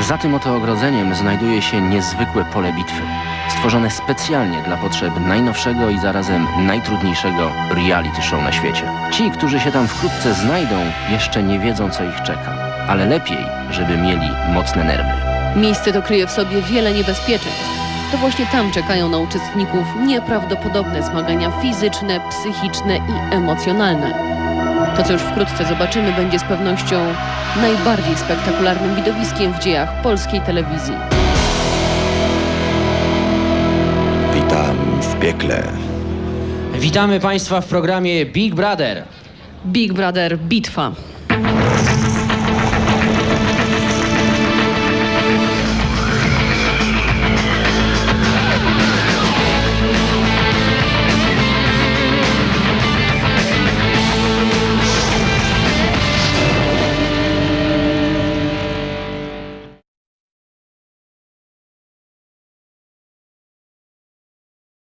Za tym oto ogrodzeniem znajduje się niezwykłe pole bitwy, stworzone specjalnie dla potrzeb najnowszego i zarazem najtrudniejszego reality show na świecie. Ci, którzy się tam wkrótce znajdą, jeszcze nie wiedzą, co ich czeka, ale lepiej, żeby mieli mocne nerwy. Miejsce to kryje w sobie wiele niebezpieczeństw. To właśnie tam czekają na uczestników nieprawdopodobne zmagania fizyczne, psychiczne i emocjonalne. To, co już wkrótce zobaczymy, będzie z pewnością najbardziej spektakularnym widowiskiem w dziejach polskiej telewizji. Witam w piekle. Witamy Państwa w programie Big Brother. Big Brother Bitwa.